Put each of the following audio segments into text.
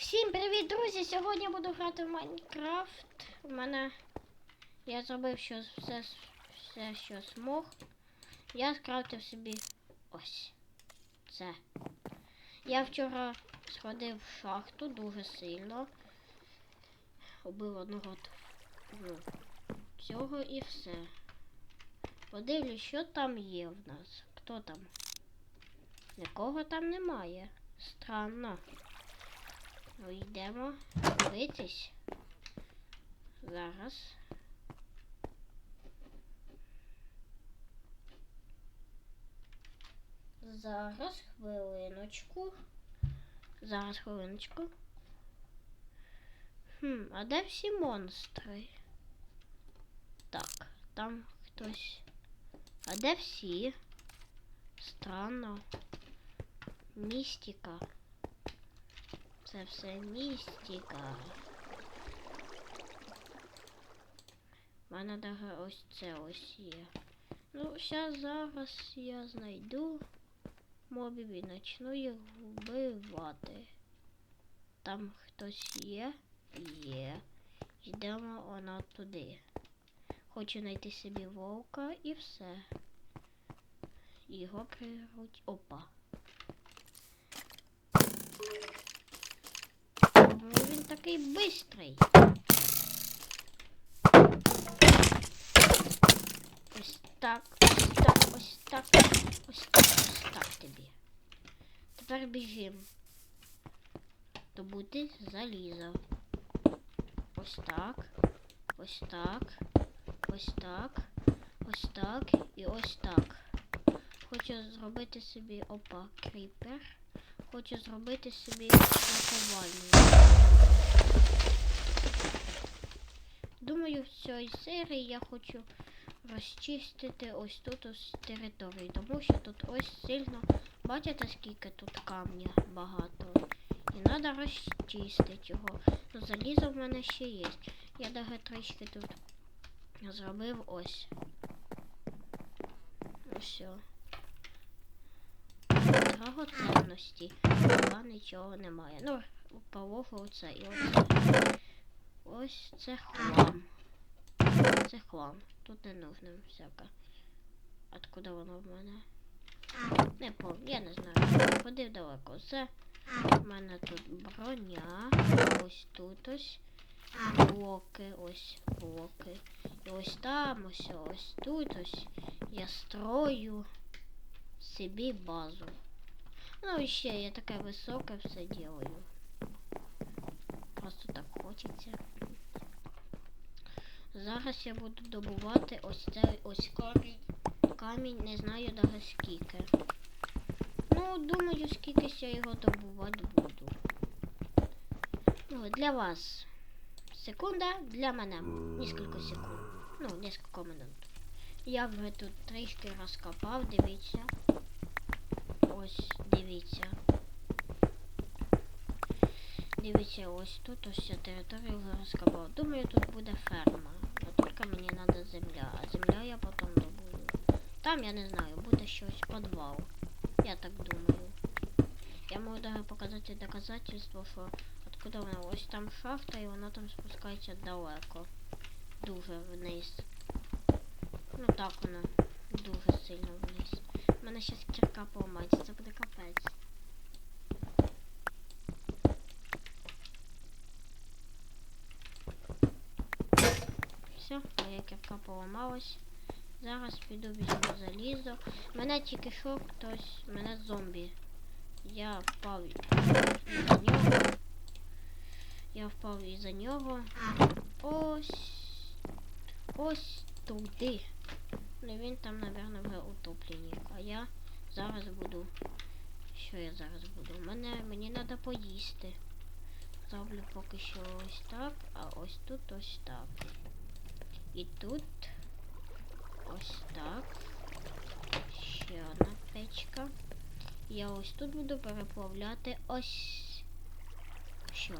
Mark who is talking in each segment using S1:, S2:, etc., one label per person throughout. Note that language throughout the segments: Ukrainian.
S1: Всім привіт, друзі! Сьогодні я буду грати в Майнкрафт. У мене я зробив що, все, все, що змог. Я скрафтив собі ось це. Я вчора сходив в шахту дуже сильно. Убив одного ну, цього і все. Подивлюсь, що там є в нас. Хто там? Нікого там немає. Странно. Ну, дивитись. Зараз. Зараз хвилиночку. Зараз хвилиночку. Хм, а де всі монстри? Так, там хтось. А де всі? Странно. Містика. Це все містика. Мене даже ось це ось є. Ну, зараз зараз я знайду мобів і почну їх вбивати. Там хтось є? Є. Йдемо вона туди. Хочу знайти собі вовка і все. Його прируть. Опа. Ну, він такий бистрий. Ось так, ось так, ось так, ось так, ось так тобі. Тепер біжим. Добути залізо. Ось так, ось так, ось так, ось так і ось так. Хочу зробити собі опа, кріпер. Хочу зробити собі наковальню. Думаю, в цій серії я хочу розчистити ось тут ось територію, тому що тут ось сильно, бачите, скільки тут камня багато. І треба розчистити його. Ну, залізо в мене ще є. Я даже трішки тут зробив ось. Ось. Все. Драгоценності. Поки нічого немає. Ну, полоху оце і оце. Ось це хлам. Це хлам. Тут не нужно всяке. Откуда воно в мене? Не помню, я не знаю. Ходив далеко. Це в мене тут броня. Ось тут ось. Блоки, ось блоки. І ось там, ось ось тут ось. Я строю собі базу. Ну і ще я таке високе все делаю. Просто так хочеться. Зараз я буду добувати ось цей ось камінь. Камінь не знаю даже скільки. Ну, думаю, скільки я його добувати буду. Ну, для вас секунда, для мене несколько секунд. Ну, несколько минут. Я вже тут трішки розкопав, дивіться. Ось, дивіться. Дивіться, ось тут ось ця територія вже розкопав. Думаю, тут буде ферма. Но тільки мені треба земля. А земля я потім добуду. Там, я не знаю, буде щось підвал. Я так думаю. Я можу даже показати доказательство, що откуда вона. Ось там шахта і вона там спускається далеко. Дуже вниз. Ну так воно. Дуже сильно вниз. У мене зараз кірка поламається, це буде капець. Все, моя кірка поламалась. Зараз піду візьму залізо. Мене тільки що хтось, мене зомбі. Я впав із-за нього. Я впав із-за нього. Ось. Ось туди. Ну він там, напевно, вже утопленник. А я зараз буду. Що я зараз буду? Мене мені треба поїсти. Зроблю поки що ось так, а ось тут ось так. І тут ось так. Ще одна печка. Я ось тут буду переплавляти ось. Що?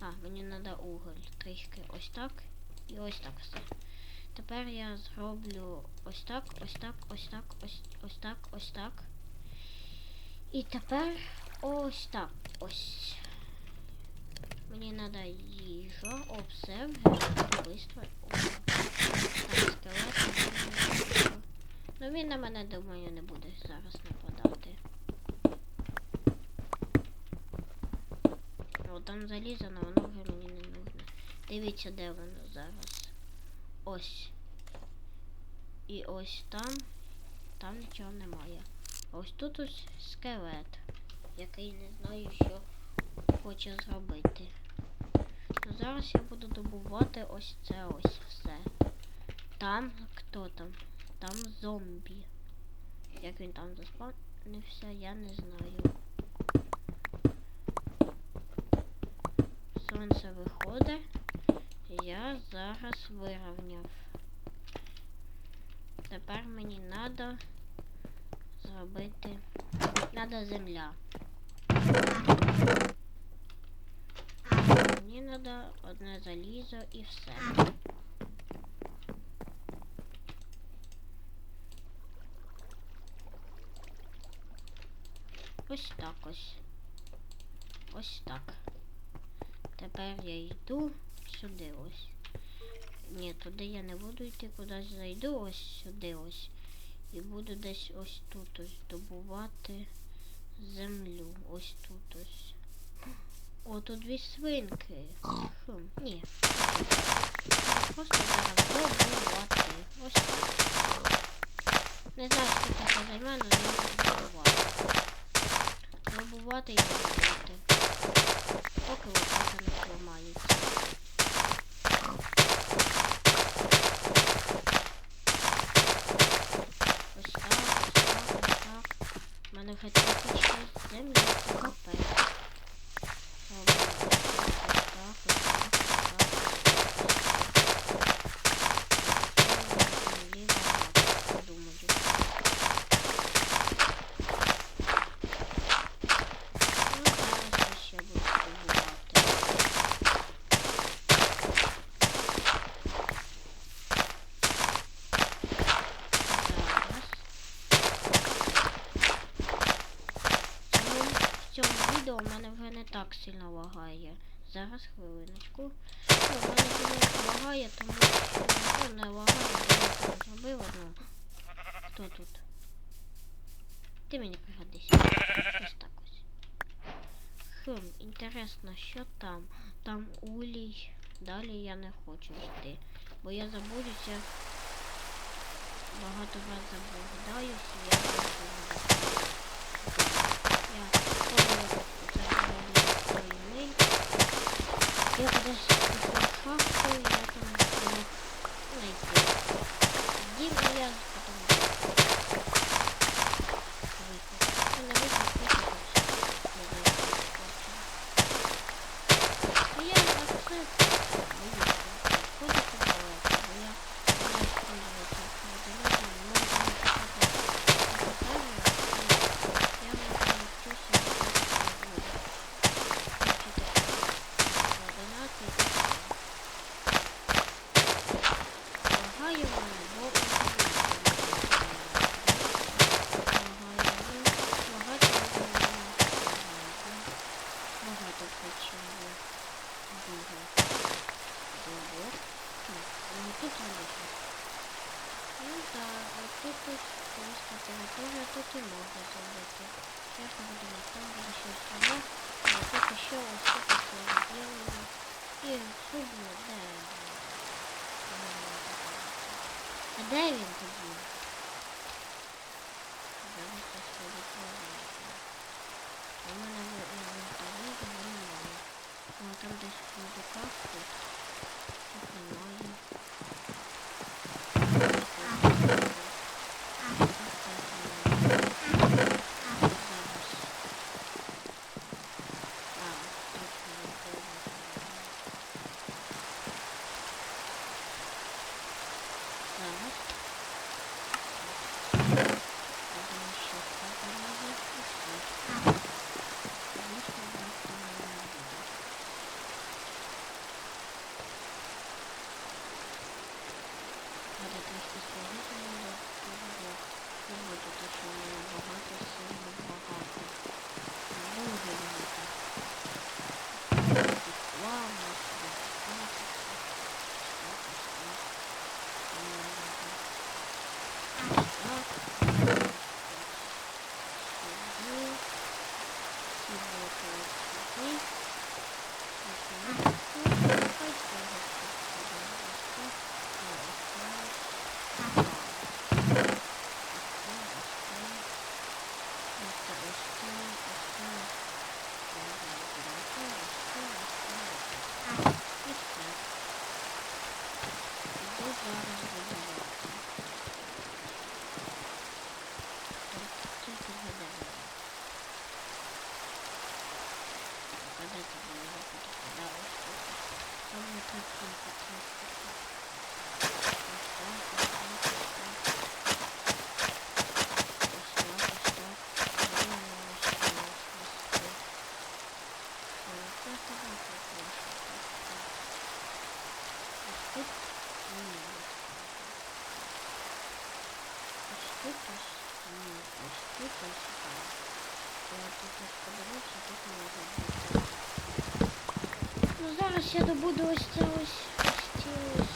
S1: А, мені треба уголь. Трішки ось так. І ось так все. Тепер я зроблю ось так, ось так, ось так, ось, ось так, ось так. І тепер Ось так. Ось. Мені треба їжа, обсерв, бистро. О, Так, скелет. Ну він на мене, думаю, не буде зараз нападати. О, там залізо, але воно вже мені не нужно. Дивіться, де воно зараз. Ось. І ось там. Там нічого немає. Ось тут ось скелет, який не знаю, що хоче зробити. Ну, зараз я буду добувати ось це ось все. Там хто там? Там зомбі. Як він там заспавнився, я не знаю. Сонце виходить. Я зараз вирівняв. Тепер мені треба зробити. Треба земля. Мені треба одне залізо і все. Ось так ось. Ось так. Тепер я йду сюди ось. Ні, туди я не буду йти, кудись зайду ось сюди ось. І буду десь ось тут ось добувати землю. Ось тут ось. О, тут дві свинки. Хм, ні. Просто зараз добувати. Ось так. Не знаю, що це займе, але я буду добувати. Добувати і добувати. Поки лопата не зламається. Ось так, ось так, ось так. У мене вже 36 землі, це капець. Робимо ось так, ось так, ось так, ось так. Землі багато, подумаю. Ну, зараз я ще буду добувати. Зараз. Цьому, в цьому відео в мене вже не так сильно лагає. Зараз хвилиночку. Ну, в лагає, тому що ну, не лагає, я там зробив одну. Хто тут? Ти мені пригодись. Ось так ось. Хм, інтересно, що там? Там улій. Далі я не хочу йти. Бо я забудуся. Багато раз заблуждаюсь, і я знаю. Я помню, це було війни. Я шахту, і я там я тут і можна зробити. Зараз ми будемо там буде щось саме. А тут ще ось тут ось розділено. І судно, де? А де він тоді? Зараз ось ходить У мене в інвентарі його немає. Ну, там десь в сундуках тут. Тут Зараз я добуду ось це ось, ось ось